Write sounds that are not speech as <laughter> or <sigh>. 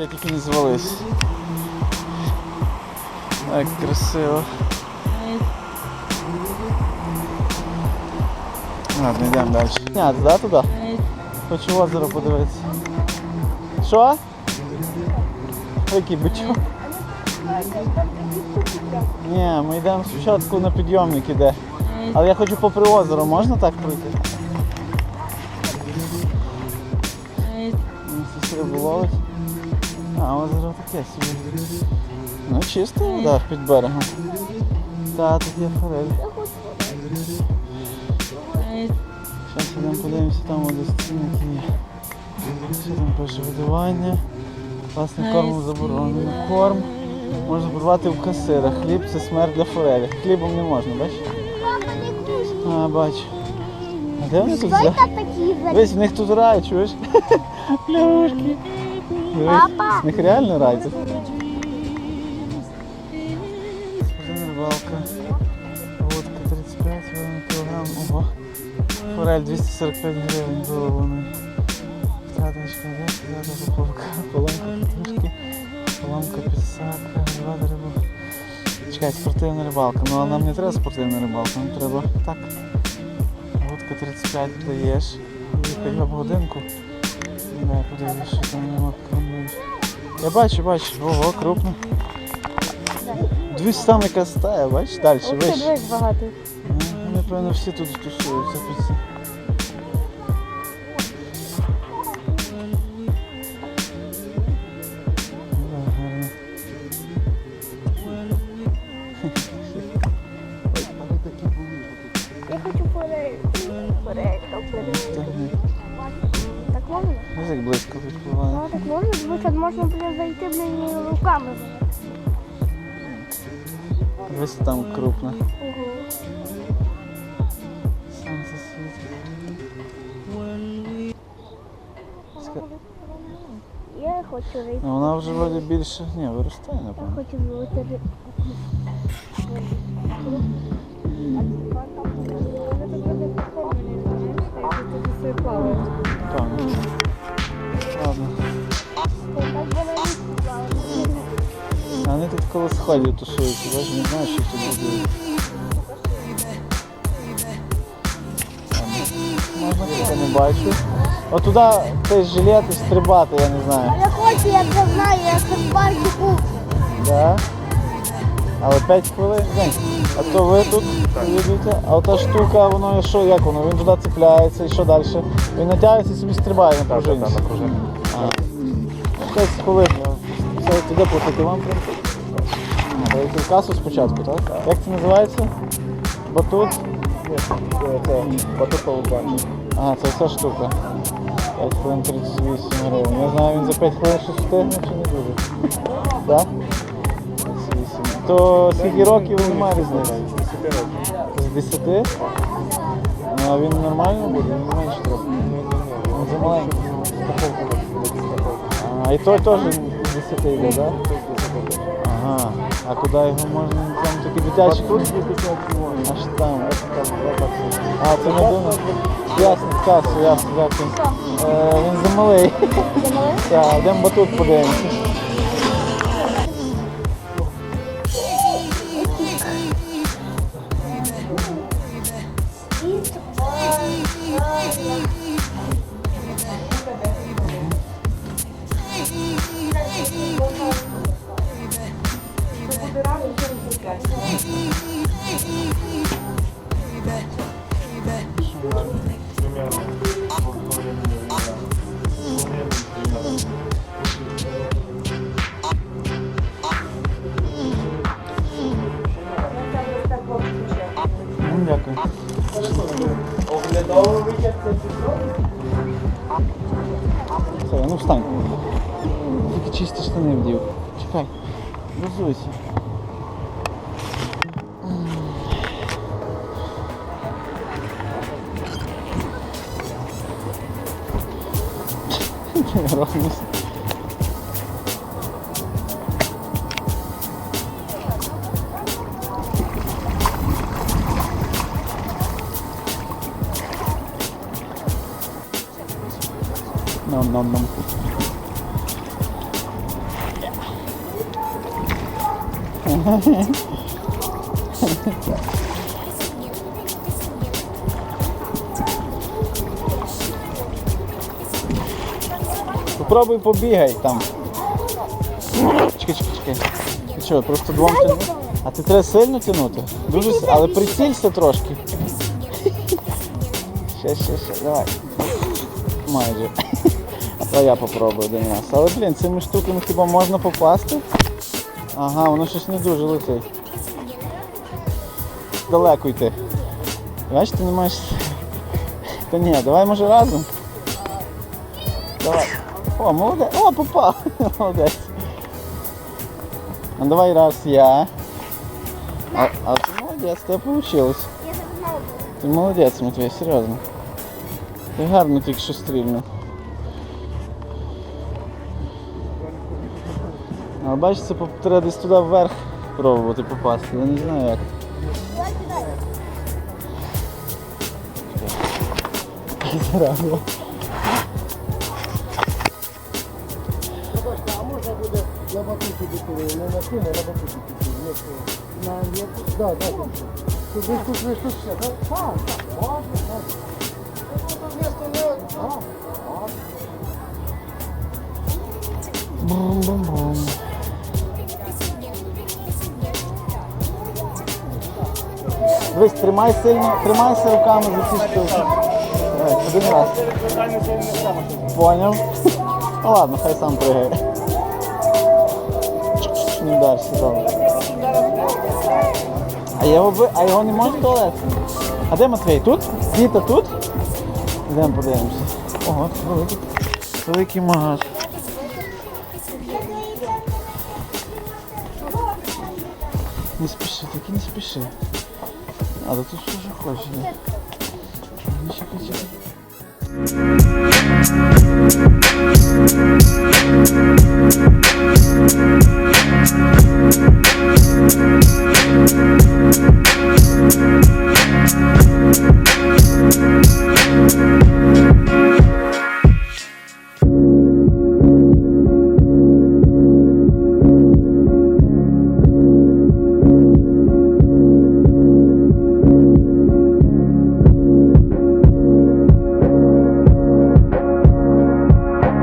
Я тільки не звалився. Так, красиво. Ладно, йдемо далі. Ні, да, туди? Хочу озеро подивитися. Що? Який бичок? Ні, ми йдемо спочатку на підйомник іде. Але я хочу попри озеро, можна так пройти? Ну, рибу ловить. А, озеро таке собі. Ну, чиста вода під берегом. Та, тут є форель. Зараз йдемо подивимося, там ось цінники є. Що там пише видавання. Власне корму заборонено. Корм можна порвати в касирах. Хліб це смерть для форелі. Хлібом не можна, бачиш? А, бачу. А де вони тут? Весь в них тут рай, чуєш? Плюшки. Папа. з них реально рай тут. Рибалка. Водка 35 гривень кілограм. Ого. Форель 245 гривень виловлений. Втраточка, де? Втрата поповка. Поломка петрушки. Поломка підсака. Два риба. Чекай, спортивна рибалка. Ну а нам не треба спортивна рибалка, нам треба так. Водка 35 даєш. І б годинку. Да, подивись, що там нема. Я бачу, бачу. Ого, крупно. Дивись там яка стая, бачиш, далі, вище. дивись багато. Ну, Вони, певно, всі тут тусуються під це. Ну, да, гарно. Я хочу форель. Форель, то. Як близько відпливає. Ну, так можна, що можна блін, зайти блін, і руками. Дивись там крупно. Сонце світить. Я хочу зайти. Ну, вона вже вроді більше. Ні, виростає, Я напевно. хочу зайти. Коло сходів тусуються, бачиш, не знаю, що тут буде. Можна я не бачу. От туди той жилет і стрибати, я не знаю. Я хочу, я це знаю, я це бачу. Да? Але 5 хвилин. День. А то ви тут їдете, а ота штука, воно що, як воно? Він туди цепляється і що далі? Він натягується і собі стрибає на пружині. А. 6 хвилин. Все, туди платити вам прям. Даєте касу спочатку, так? Як це називається? Батут? Це батутовий банк. Ага, це ця штука. 5 хвилин 38 гривень. Я знаю, він за 5 хвилин щось встигне чи не дуже. Так? 38. То скільки років немає різниці? З 10? Ну а він нормально буде, він менше трохи. Він замаленький. А, і той теж з 10 йде, так? Ага. А куди його можна? Там такі дитячі. Аж там. А, це не думав. Ясно, касу, ясно, дякую. Він замалий. замалий. Так, йдемо батут подивимося. Дякую. Все, ну встань. Тільки чисті штани вдів. Чекай. Розуйся. Erasmus. Não, não, não. Yeah. <laughs> Попробуй побігай там. Чекай, чекай, чекай. Ти що, просто двом тягнути? А ти треба сильно тягнути? Дуже с- але прицілься трошки. Ще, ще, ще, давай. Майже. А я попробую один раз. Але, блін, цими штуками хіба можна попасти? Ага, воно щось не дуже летить. Далеко йти. Бачиш, ти не маєш. Та ні, давай може разом. Давай. О, молодець. О, попав. <laughs> Молодець. Ну давай раз я. А, а ти молодець, тебе вийшло. Я так знову. Ти молодець, Матвій, серйозно. Ти гарно тільки що стрільнув. Але бачиш, це треба десь туди вверх пробувати попасти. Я не знаю як. Давай. Зразу. На батуті піти, не на кіно, на батуті. Ну, на? Да, да, да. Тут ви тут, ви тут ще, так? Так, так. Тут місто не... А, а. Бум-бум-бум. Дивись, тримай сильно, тримайся руками за ці штуки. Один раз. Поняв? Ну ладно, хай сам пригає. Вдарся, добре. А його, а його не може в туалет? А де Матвій? Тут? Діта тут? Йдемо подивимося. Ого, це великий, великий магаз. Не спіши, тільки не спіши. А да тут що ж чекай, чекай.